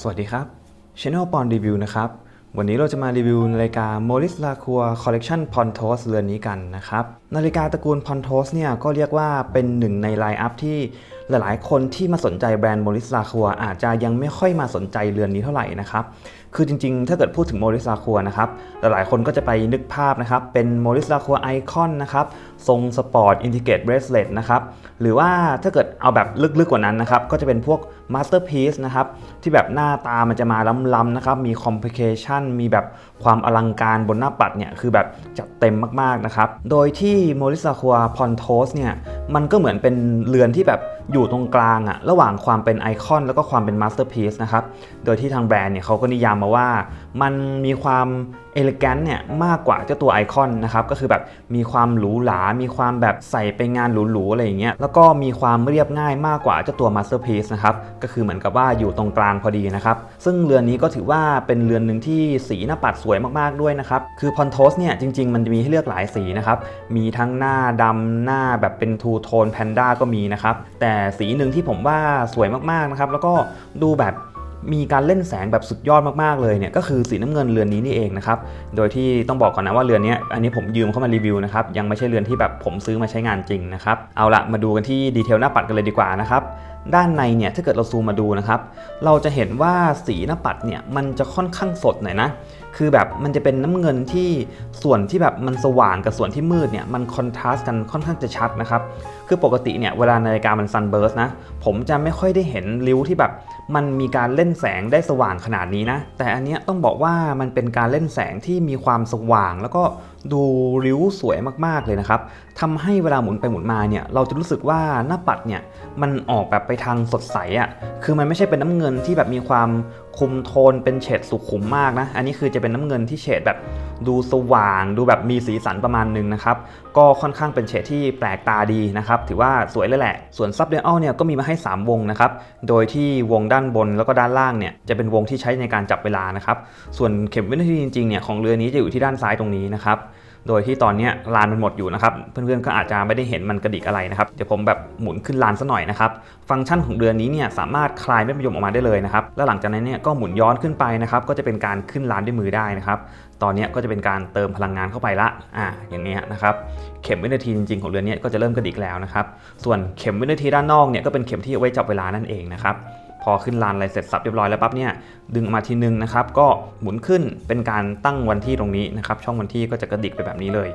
สวัสดีครับ Channel p o n Review นะครับ วันนี้เราจะมารีวิวนาฬิกา Moris Lacroix Collection Pontos เรือนนี้กันนะครับนาฬิกาตระกูล Pontos เนี่ยก็เรียกว่าเป็นหนึ่งในไลน์อัพที่หลายๆ คนที่มาสนใจแบรนด์ Moris Lacroix อาจจะยังไม่ค่อยมาสนใจเรือนนี้เท่าไหร่นะครับ คือจริงๆ ถ้าเกิดพูดถึง Moris Lacroix นะครับหลายๆคนก็จะไปนึกภาพนะครับ เป็น Moris Lacroix Icon นะครับทรงสปอร์ตอินทิเกรตเบรสเลตนะครับหรือว่าถ้าเกิดเอาแบบลึกๆกว่านั้นนะครับก็จะเป็นพวก Masterpiece นะครับที่แบบหน้าตามันจะมาล้ำๆนะครับมี complication มีแบบความอลังการบนหน้าปัดเนี่ยคือแบบจัดเต็มมากๆนะครับ โดยที่ Moris Lacroix Pontos เนี่ยมันก็เหมือนเป็นเรือนที่แบบ อยู่ตรงกลางอะระหว่างความเป็นไอคอน แล้วก็ความเป็น Masterpiece นะครับ โดยที่ทางแบรนด์เนี่ยเขาก็นิยามมาว่า มันมีความเอลิแกนเนี่ยมากกว่าเจ้าตัวไอคอนนะครับ ก็คือแบบมีความหรูหรา มีความแบบใส่ไปงานหรูๆอะไรอย่างเงี้ย แล้วก็มีความเรียบง่ายมากกว่าเจ้าตัว Masterpiece นะครับ ก็คือเหมือนกับว่าอยู่ตรงกลางพอดีนะครับ ซึ่งเรือนนี้ก็ถือว่าเป็นเรือนหนึ่งที่สีหน้าปัดสวยมากๆด้วยนะครับ คือพอนโทสเนี่ยจริงๆ มันจะมีให้เลือกหลายสีนะครับ มีทั้งหน้าดำหน้าแบบเป็นทูโทนแพนด้าก็มีนะครับ แต่สีหนึ่งที่ผมว่าสวยมากๆนะครับแล้วก็ดูแบบมีการเล่นแสงแบบสุดยอดมากๆเลยเนี่ยก็คือสีน้ำเงินเรือนนี้นี่เองนะครับ โดยที่ต้องบอกก่อนนะว่าเรือนนี้อันนี้ผมยืมเข้ามารีวิวนะครับยังไม่ใช่เรือนที่แบบผมซื้อมาใช้งานจริงนะครับ เอาละมาดูกันที่ดีเทลหน้าปัดกันเลยดีกว่านะครับ ด้านในเนี่ยถ้าเกิดเราซูมมาดูนะครับ เราจะเห็นว่าสีหน้าปัดเนี่ยมันจะค่อนข้างสดหน่อยนะคือแบบมันจะเป็นน้ำเงินที่ส่วนที่แบบมันสว่างกับส่วนที่มืดเนี่ยมันคอนทราสต์กันค่อนข้างจะชัดนะครับ คือปกติเนี่ยเวลานาฬิกามันซันเบิร์สนะผมจะไม่ค่อยได้เห็นริ้วที่แบบ มันมีการเล่นแสงได้สว่างขนาดนี้นะ แต่อันเนี้ยต้องบอกว่ามันเป็นการเล่นแสงที่มีความสว่าง แล้วก็ดูริ้วสวยมากๆเลยนะครับทำให้เวลาหมุนไปหมุนมาเนี่ยเราจะรู้สึกว่าหน้าปัดเนี่ยมันออกแบบไปทางสดใสอะ่ะคือมันไม่ใช่เป็นน้ำเงินที่แบบมีความคุมโทนเป็นเฉดสุขุมมากนะ อันนี้คือจะเป็นน้ำเงินที่เฉดแบบดูสว่าง ดูแบบมีสีสันประมาณหนึงนะครับ ก็ค่อนข้างเป็นเฉดที่แปลกตาดีนะครับ ถือว่าสวยเลยแหละ ส่วนซับเดอัลเนี่ยก็มีมาให้ 3 วงนะครับ โดยที่วงด้านบนแล้วก็ด้านล่างเนี่ยจะเป็นวงที่ใช้ในการจับเวลานะครับ ส่วนเข็มวินาทีจริงๆเนี่ยของเรือนี้จะอยู่ที่ด้านซ้ายตรงนี้นะครับ โดยที่ตอนนี้ลานมันหมดอยู่นะครับ เพื่อนๆก็อาจจะไม่ได้เห็นมันกระดิกอะไรนะครับเดี๋ยวผมแบบหมุนขึ้นลานซะหน่อยนะครับ ฟังก์ชันของเรือนนี้เนี่ยสามารถคลายเม็ดมะยมออกมาได้เลยนะครับ แล้วหลังจากนั้นเนี่ยก็หมุนย้อนขึ้นไปนะครับ ก็จะเป็นการขึ้นลานด้วยมือได้นะครับ ตอนนี้ก็จะเป็นการเติมพลังงานเข้าไปละ อ่า อย่างเงี้ยนะครับ เข็มวินาทีจริงๆของเรือนนี้ก็จะเริ่มกระดิกแล้วนะครับ ส่วนเข็มวินาทีด้านนอกเนี่ยก็เป็นเข็มที่เอาไว้จับเวลานั่นเองนะครับ อขึ้นลานอะไรเสร็จสับเรียบร้อยแล้วปั๊บเนี่ยดึงออกมาทีนึงนะครับก็หมุนขึ้นเป็นการตั้งวันที่ตรงนี้นะครับช่องวันที่ก็จะกระดิกไปแบบนี้เลย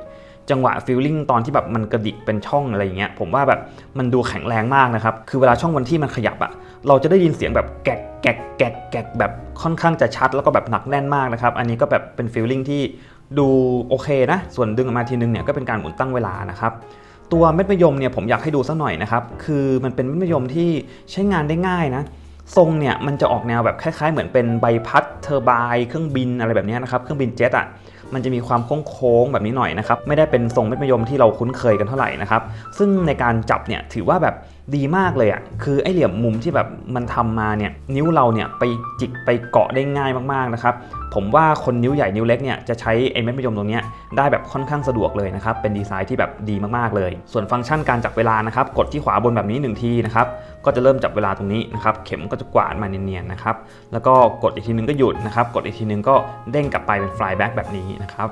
จังหวะฟีลลิ่งตอนที่แบบมันกระดิกเป็นช่องอะไรอย่างเงี้ยผมว่าแบบมันดูแข็งแรงมากนะครับคือเวลาช่องวันที่มันขยับอะเราจะได้ยินเสียงแบบแกกแกกแกกแกกแบบค่อนข้างจะชัดแล้วก็แบบหนักแน่นมากนะครับอันนี้ก็แบบเป็นฟีลลิ่งที่ดูโอเคนะ ส่วนดึงออกมาทีนึงเนี่ยก็เป็นการหมุนตั้งเวลานะครับตัวเม็ดมะยมเนี่ยผมอยากให้ดูสักหน่อยนะครับ คือมันเป็นเม็ดมะยมที่ใช้งานได้ง่ายนะ ทรงเนี่ยมันจะออกแนวแบบคล้ายๆ เหมือนเป็นใบพัดเทอร์ไบน์เครื่องบินอะไรแบบนี้นะครับเครื่องบินเจ็ตอะมันจะมีความโค้งๆแบบนี้หน่อยนะครับไม่ได้เป็นทรงเม็ดมะยมที่เราคุ้นเคยกันเท่าไหร่นะครับซึ่งในการจับเนี่ยถือว่าแบบ ดีมากเลยอะคือไอ้เหลี่ยมมุมที่แบบมันทำมาเนี่ยนิ้วเราเนี่ยไปจิกไปเกาะได้ง่ายมากๆนะครับผมว่าคนนิ้วใหญ่นิ้วเล็กเนี่ยจะใช้ไอ้เม็ดมะยมตรงเนี้ยได้แบบค่อนข้างสะดวกเลยนะครับเป็นดีไซน์ที่แบบดีมากๆเลย ส่วนฟังก์ชันการจับเวลานะครับกดที่ขวาบนแบบนี้หนึ่งทีนะครับก็จะเริ่มจับเวลาตรงนี้นะครับเข็มก็จะกวาดมาเนียนๆนะครับแล้วก็กดอีกทีนึงก็หยุดนะครับกดอีกทีนึงก็เด้งกลับไปเป็น fly back แบบนี้นะครับ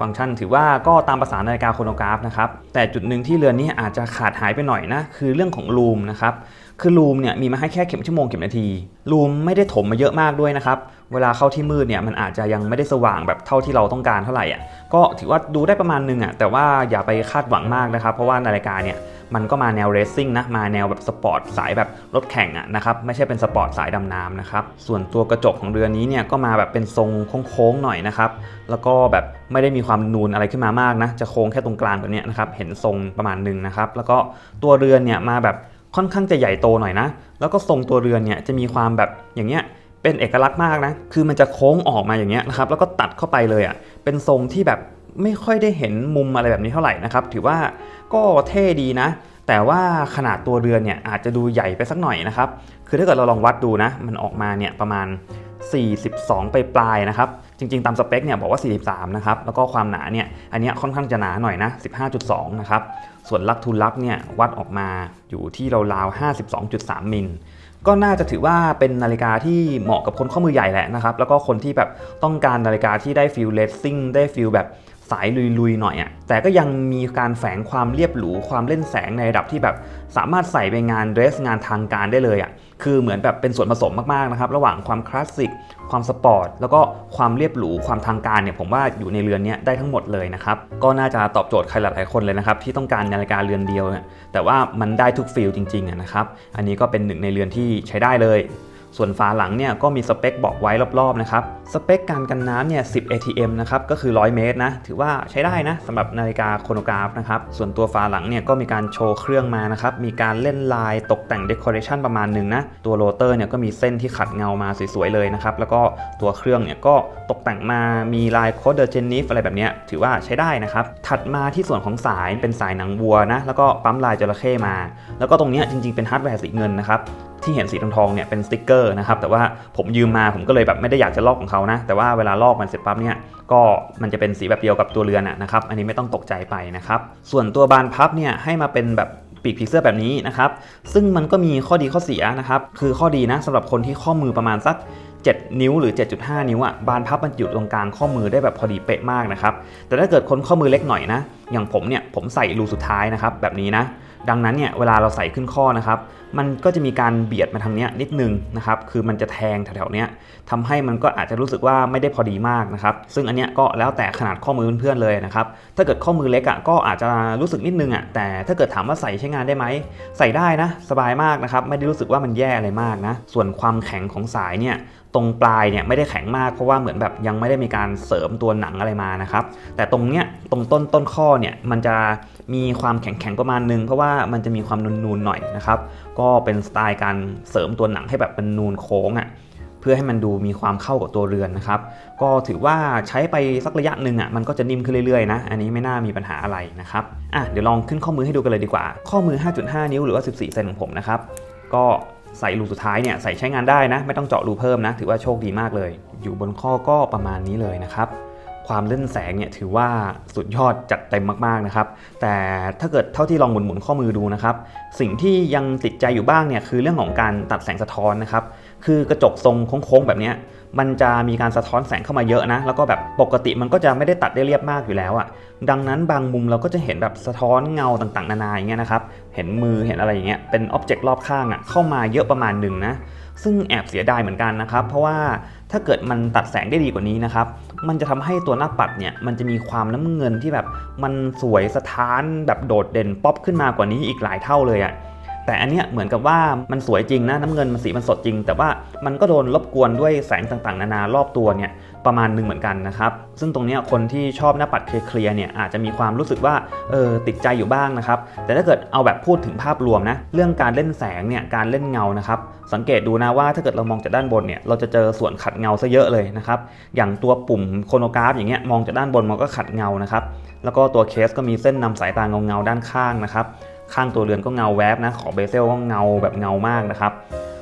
ฟังก์ชันถือว่าก็ตามภาษานาฬิกาโครโนกราฟนะครับ แต่จุดหนึ่งที่เรือนนี้อาจจะขาดหายไปหน่อยนะ คือเรื่องของลูมนะครับคือลูมเนี่ยมีมาให้แค่เข็มชั่วโมงเข็มนาทีลูมไม่ได้ถมมาเยอะมากด้วยนะครับ เวลาเข้าที่มืดเนี่ยมันอาจจะยังไม่ได้สว่างแบบเท่าที่เราต้องการเท่าไหร่อะก็ถือว่าดูได้ประมาณนึงอะแต่ว่าอย่าไปคาดหวังมากนะครับ เพราะว่านาฬิกาเนี่ยมันก็มาแนวเรซซิ่งนะมาแนวแบบสปอร์ตสายแบบรถแข่งอะนะครับไม่ใช่เป็นสปอร์ตสายดำน้ำนะครับส่วนตัวกระจกของเรือนนี้เนี่ยก็มาแบบเป็นทรงโค้งๆหน่อยนะครับแล้วก็แบบไม่ได้มีความนูนอะไรขึ้นมามากนะจะโค้งแค่ตรงกลางแบบเนี้ยนะครับเห็นทรงประมาณหนึงนะครับแล้วก็ตัวเรือนเนี่ยมาแบบ ค่อนข้างจะใหญ่โตหน่อยนะ แล้วก็ทรงตัวเรือนเนี่ยจะมีความแบบอย่างเงี้ยเป็นเอกลักษณ์มากนะ คือมันจะโค้งออกมาอย่างเงี้ยนะครับ แล้วก็ตัดเข้าไปเลยอะ่ะ เป็นทรงที่แบบไม่ค่อยได้เห็นมุมอะไรแบบนี้เท่าไหร่นะครับ ถือว่าก็เท่ดีนะ แต่ว่าขนาดตัวเรือนเนี่ยอาจจะดูใหญ่ไปสักหน่อยนะครับ คือถ้าเกิดเราลองวัดดูนะ มันออกมาเนี่ยประมาณ 42 ไปปลายนะครับ จริง ๆ ตามสเปคเนี่ยบอกว่า 43 นะครับ แล้วก็ความหนาเนี่ย อันนี้ค่อนข้างจะหนาหน่อยนะ 15.2 นะครับ ส่วนลักทูลักเนี่ยวัดออกมาอยู่ที่ราวๆ52.3 มิล ก็น่าจะถือว่าเป็นนาฬิกาที่เหมาะกับคนข้อมือใหญ่แหละนะครับ แล้วก็คนที่แบบต้องการนาฬิกาที่ได้ฟิลเลสซิ่งได้ฟิลแบบ สายลุยๆหน่อยอะ่ะแต่ก็ยังมีการแฝงความเรียบหรูความเล่นแสงในระดับที่แบบสามารถใส่ไปงานเดรสงานทางการได้เลยอะ่ะคือเหมือนแบบเป็นส่วนผสมมากๆนะครับระหว่างความคลาสสิกความสปอร์ตแล้วก็ความเรียบหรูความทางการเนี่ยผมว่าอยู่ในเรือนนี้ได้ทั้งหมดเลยนะครับก็น่าจะตอบโจทย์ใครหลายๆคนเลยนะครับที่ต้องการนาฬิกาเรือนเดียวเนี่ยแต่ว่ามันได้ทุกฟิลจริงๆอะนะครับอันนี้ก็เป็นหนึ่งในเรือนที่ใช้ได้เลย ส่วนฝาหลังเนี่ยก็มีสเปคบอกไว้รอบๆนะครับ สเปคการกันน้ำเนี่ย 10 ATM นะครับ ก็คือ 100 เมตรนะ ถือว่าใช้ได้นะสำหรับนาฬิกาโครโนกราฟนะครับ ส่วนตัวฝาหลังเนี่ยก็มีการโชว์เครื่องมานะครับ มีการเล่นลายตกแต่งเดคอเรชันประมาณหนึ่งนะ ตัวโรเตอร์เนี่ยก็มีเส้นที่ขัดเงามาสวยๆเลยนะครับ แล้วก็ตัวเครื่องเนี่ยก็ตกแต่งมา มีลายโคดเดอร์เจนิฟอะไรแบบเนี้ยถือว่าใช้ได้นะครับ ถัดมาที่ส่วนของสายเป็นสายหนังวัวนะ แล้วก็ปั๊มลายจระเข้มา แล้วก็ตรงนี้จริงๆเป็นฮาร์ดแวร์สีเงินนะครับ ที่เห็นสีทองๆเนี่ยเป็นสติกเกอร์นะครับแต่ว่าผมยืมมาผมก็เลยแบบไม่ได้อยากจะลอกของเขานะแต่ว่าเวลาลอกมันเสร็จปั๊บเนี่ยก็มันจะเป็นสีแบบเดียวกับตัวเรือนอะนะครับอันนี้ไม่ต้องตกใจไปนะครับส่วนตัวบานพับเนี่ยให้มาเป็นแบบปีกผีเสื้อแบบนี้นะครับซึ่งมันก็มีข้อดีข้อเสียนะครับคือข้อดีนะสำหรับคนที่ข้อมือประมาณสัก7 นิ้วหรือ 7.5 นิ้วอะบานพับมันอยู่ตรงกลางข้อมือได้แบบพอดีเป๊ะมากนะครับแต่ถ้าเกิดคนข้อมือเล็กหน่อยนะ อย่างผมเนี่ยผมใส่รูสุดท้ายนะครับแบบนี้นะ ดังนั้นเนี่ยเวลาเราใส่ขึ้นข้อนะครับ มันก็จะมีการเบียดมาทางเนี้ยนิดนึงนะครับ คือมันจะแทงแถวๆเนี้ยทำให้มันก็อาจจะรู้สึกว่าไม่ได้พอดีมากนะครับ ซึ่งอันเนี้ยก็แล้วแต่ขนาดข้อมือเพื่อนๆเลยนะครับ ถ้าเกิดข้อมือเล็กอะก็อาจจะรู้สึกนิดนึงอะ แต่ถ้าเกิดถามว่าใส่ใช้งานได้ไหม ใส่ได้นะ สบายมากนะครับ ไม่ได้รู้สึกว่ามันแย่อะไรมากนะ ส่วนความแข็งของสายเนี่ยตรงปลายเนี่ยไม่ได้แข็งมากเพราะว่าเหมือนแบบยังไม่ได้มีการเสริมตัวหนังอะไรมานะครับ แต่ตรงเนี้ยตรงต้นต้นข้อเนี่ยมันจะมีความแข็งๆประมาณนึง เพราะว่ามันจะมีความนูนๆหน่อยนะครับ ก็เป็นสไตล์การเสริมตัวหนังให้แบบเป็นนูนโค้งอะ่ะเพื่อให้มันดูมีความเข้ากับตัวเรือนนะครับ ก็ถือว่าใช้ไปสักระยะหนึ่งอะมันก็จะนิ่มขึ้นเรื่อยๆนะ อันนี้ไม่น่ามีปัญหาอะไรนะครับอะเดี๋ยวลองขึ้นข้อมือให้ดูกันเลยดีกว่า ข้อมือ 5.5 นิ้วหรือว่า 14 เซนของผมนะครับ ก็ใส่รูสุดท้ายเนี่ยใส่ใช้งานได้นะ ไม่ต้องเจาะรูเพิ่มนะ ถือว่าโชคดีมากเลย อยู่บนข้อก็ประมาณนี้เลยนะครับ ความเล่นแสงเนี่ยถือว่าสุดยอดจัดเต็มมากๆนะครับ แต่ถ้าเกิดเท่าที่ลองหมุนๆข้อมือดูนะครับ สิ่งที่ยังติดใจอยู่บ้างเนี่ยคือเรื่องของการตัดแสงสะท้อนนะครับ คือกระจกทรงโค้งๆแบบนี้มันจะมีการสะท้อนแสงเข้ามาเยอะนะ แล้วก็แบบปกติมันก็จะไม่ได้ตัดได้เรียบมากอยู่แล้วอะ่ะ ดังนั้นบางมุมเราก็จะเห็นแบบสะท้อนเงาต่างๆ นานาอย่างเงี้ยนะครับ เห็นมือเห็นอะไรอย่างเงี้ย เป็นอ็อบเจกต์รอบข้างอะ่ะเข้ามาเยอะประมาณหนึ่งนะ ซึ่งแอบเสียดายเหมือนกันนะครับ เพราะว่าถ้าเกิดมันตัดแสงได้ดีกว่านี้นะครับ มันจะทำให้ตัวหน้าปัดเนี่ยมันจะมีความน้ำเงินที่แบบมันสวยสะท้านแบบโดดเด่นป๊อปขึ้นมากว่านี้อีกหลายเท่าเลยอะ่ะแต่อันเนี้ยเหมือนกับว่ามันสวยจริงนะน้ำเงินมันสีมันสดจริง แต่ว่ามันก็โดนรบกวนด้วยแสงต่างๆ นานารอบตัวเนี่ย ประมาณหนึ่งเหมือนกันนะครับ ซึ่งตรงนี้คนที่ชอบหน้าปัดเคลียร์เนี่ยอาจจะมีความรู้สึกว่าเออติดใจอยู่บ้างนะครับ แต่ถ้าเกิดเอาแบบพูดถึงภาพรวมนะเรื่องการเล่นแสงเนี่ยการเล่นเงานะครับ สังเกตดูนะว่าถ้าเกิดเรามองจากด้านบนเนี่ยเราจะเจอส่วนขัดเงาซะเยอะเลยนะครับ อย่างตัวปุ่มโคโนกราฟอย่างเงี้ยมองจากด้านบนมันก็ขัดเงานะครับแล้วก็ตัวเคสก็มีเส้นนำสายตาเงาๆด้านข้างนะครับข้างตัวเรือนก็เงาแวบนะขอเบเซลก็เงาแบบเงามากนะครับ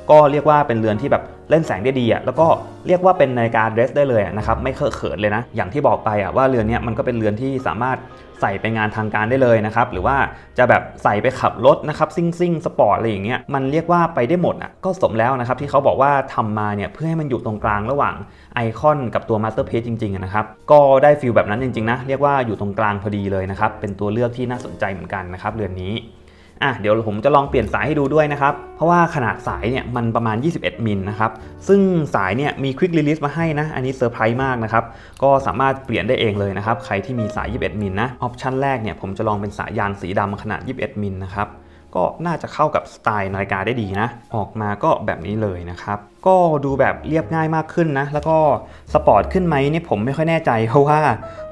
ก็เรียกว่าเป็นเรือนที่แบบเล่นแสงได้ดีอะแล้วก็เรียกว่าเป็นนาฬิกาเดรสได้เลยนะครับไม่เคอะเขินเลยนะอย่างที่บอกไปอะว่าเรือนนี้มันก็เป็นเรือนที่สามารถใส่ไปงานทางการได้เลยนะครับหรือว่าจะแบบใส่ไปขับรถนะครับซิ่งซิ่งสปอร์ตอะไรอย่างเงี้ยมันเรียกว่าไปได้หมดอะก็สมแล้วนะครับที่เขาบอกว่าทำมาเนี่ยเพื่อให้มันอยู่ตรงกลางระหว่างไอคอนกับตัวมาสเตอร์เพจจริงๆนะครับก็ได้ฟิลแบบนั้นจริงๆนะเรียกว่าอยู่ตรงกลางพอดีเลยนะครับเป็นตัวเลือกที่น่าสนใจเหมือนกันนะครับเรือนนี้ อะเดี๋ยวผมจะลองเปลี่ยนสายให้ดูด้วยนะครับ เพราะว่าขนาดสายเนี่ยมันประมาณ 21 มิลนะครับ ซึ่งสายเนี่ยมีควิกรีลิสมาให้นะ อันนี้เซอร์ไพรส์มากนะครับ ก็สามารถเปลี่ยนได้เองเลยนะครับ ใครที่มีสาย 21 มิลนะ ออปชันแรกเนี่ยผมจะลองเป็นสายยางสีดำขนาด 21 มิลนะครับ ก็น่าจะเข้ากับสไตล์นาฬิกาได้ดีนะ ออกมาก็แบบนี้เลยนะครับ ก็ดูแบบเรียบง่ายมากขึ้นนะ แล้วก็สปอร์ตขึ้นไหมนี่ผมไม่ค่อยแน่ใจเพราะว่า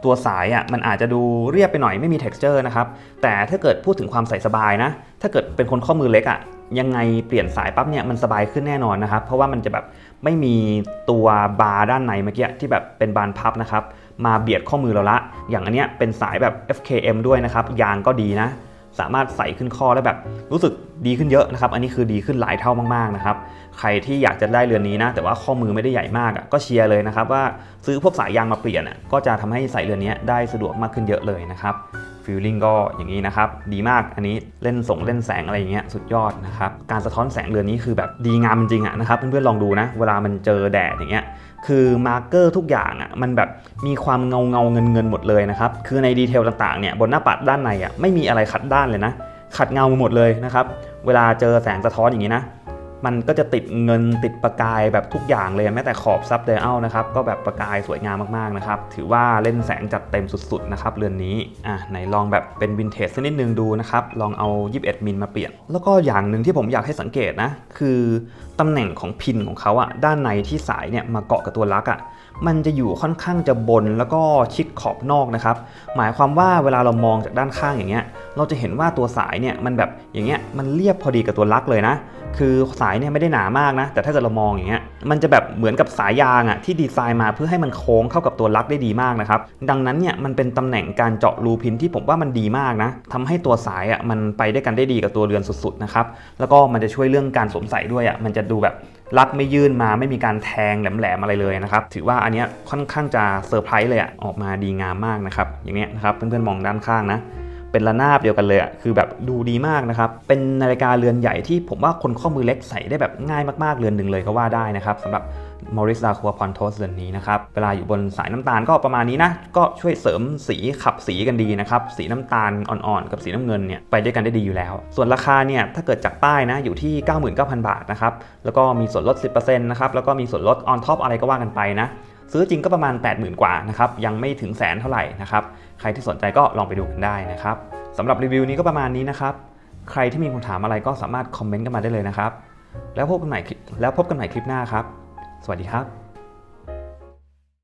ตัวสายอะมันอาจจะดูเรียบไปหน่อยไม่มี t e x t อร์นะครับ แต่ถ้าเกิดพูดถึงความใส่สบายนะ ถ้าเกิดเป็นคนข้อมือเล็กอะยังไงเปลี่ยนสายปั๊บเนี่ยมันสบายขึ้นแน่นอนนะครับ เพราะว่ามันจะแบบไม่มีตัวบาร์ด้านในเมื่อกี้ที่แบบเป็นบานพับนะครับมาเบียดข้อมือเราละ อย่างอันเนี้ยเป็นสายแบบ FKM ด้วยนะครับยางก็ดีนะ สามารถใส่ขึ้นข้อแล้วแบบรู้สึกดีขึ้นเยอะนะครับ อันนี้คือดีขึ้นหลายเท่ามากๆนะครับ ใครที่อยากจะได้เรือนนี้นะ แต่ว่าข้อมือไม่ได้ใหญ่มากก็เชียร์เลยนะครับว่าซื้อพวกสายยางมาเปลี่ยนก็จะทำให้ใส่เรือนนี้ได้สะดวกมากขึ้นเยอะเลยนะครับ ฟฟีลลิ่งก็อย่างนี้นะครับ ดีมากอันนี้เล่นส่งเล่นแสงอะไรอย่างเงี้ยสุดยอดนะครับ การสะท้อนแสงเรือนนี้คือแบบดีงามจริงๆอะนะครับ เพื่อนๆลองดูนะ เวลามันเจอแดดอย่างเงี้ยคือมาร์กเกอร์ทุกอย่างอะมันแบบมีความเงาเงาเงินเงินหมดเลยนะครับคือในดีเทลต่างๆเนี่ยบนหน้าปัดด้านในอะไม่มีอะไรขัดด้านเลยนะ ขัดเงาหมดเลยนะครับเวลาเจอแสงสะท้อนอย่างนี้นะ มันก็จะติดเงินติดประกายแบบทุกอย่างเลยแม้แต่ขอบซับเดลนะครับก็แบบประกายสวยงามมากๆนะครับถือว่าเล่นแสงจัดเต็มสุดๆนะครับเรือนนี้อะไหนลองแบบเป็นวินเทจสักนิดนึงดูนะครับลองเอา 21 มิลมาเปลี่ยน แล้วก็อย่างหนึ่งที่ผมอยากให้สังเกตนะคือตำแหน่งของพินของเขาอะด้านในที่สายเนี่ยมาเกาะกับตัวลักอะมันจะอยู่ค่อนข้างจะบนแล้วก็ชิดขอบนอกนะครับหมายความว่าเวลาเรามองจากด้านข้างอย่างเงี้ยเราจะเห็นว่าตัวสายเนี่ยมันแบบอย่างเงี้ยมันเรียบพอดีกับตัวลักเลยนะ คือสายเนี่ยไม่ได้หนามากนะ แต่ถ้าเกิดเรามองอย่างเงี้ยมันจะแบบเหมือนกับสายยางอะที่ดีไซน์มาเพื่อให้มันโค้งเข้ากับตัวลักได้ดีมากนะครับ ดังนั้นเนี่ยมันเป็นตำแหน่งการเจาะรูพินที่ผมว่ามันดีมากนะทำให้ตัวสายอะมันไปได้กันได้ดีกับตัวเรือนสุดๆนะครับแล้วก็มันจะช่วยเรื่องการสวมใส่ด้วยอะมันจะดูแบบลักไม่ยื่นมาไม่มีการแทงแหลมๆอะไรเลยนะครับ ถือว่าอันเนี้ยค่อนข้างจะเซอร์ไพรส์เลยอะออกมาดีงามมากนะครับอย่างเนี้ยนะครับเพื่อนๆมองด้านข้างนะ เป็นระนาบเดียวกันเลยอะคือแบบดูดีมากนะครับ เป็นนาฬิกาเรือนใหญ่ที่ผมว่าคนข้อมือเล็กใส่ได้แบบง่ายมากๆเรือนหนึ่งเลยก็ว่าได้นะครับสำหรับ Morris Lacroix Pontos เรือนนี้นะครับ เวลาอยู่บนสายน้ำตาลก็ประมาณนี้นะ ก็ช่วยเสริมสีขับสีกันดีนะครับ สีน้ำตาลอ่อนๆ กับสีน้ำเงินเนี่ยไปด้วยกันได้ดีอยู่แล้ว ส่วนราคาเนี่ยถ้าเกิดจากป้ายนะอยู่ที่ 99,000 บาทนะครับ แล้วก็มีส่วนลด 10%นะครับ แล้วก็มีส่วนลด on top อะไรก็ว่ากันไปนะ ซื้อจริงก็ประมาณ 80,000 กว่านะครับยังไม่ถึงแสนเท่าไหร่นะครับใครที่สนใจก็ลองไปดูกันได้นะครับสำหรับรีวิวนี้ก็ประมาณนี้นะครับใครที่มีคำถามอะไรก็สามารถคอมเมนต์กันมาได้เลยนะครับแล้วพบกันใหม่แล้วพบกันใหม่คลิปหน้าครับ สวัสดีครับ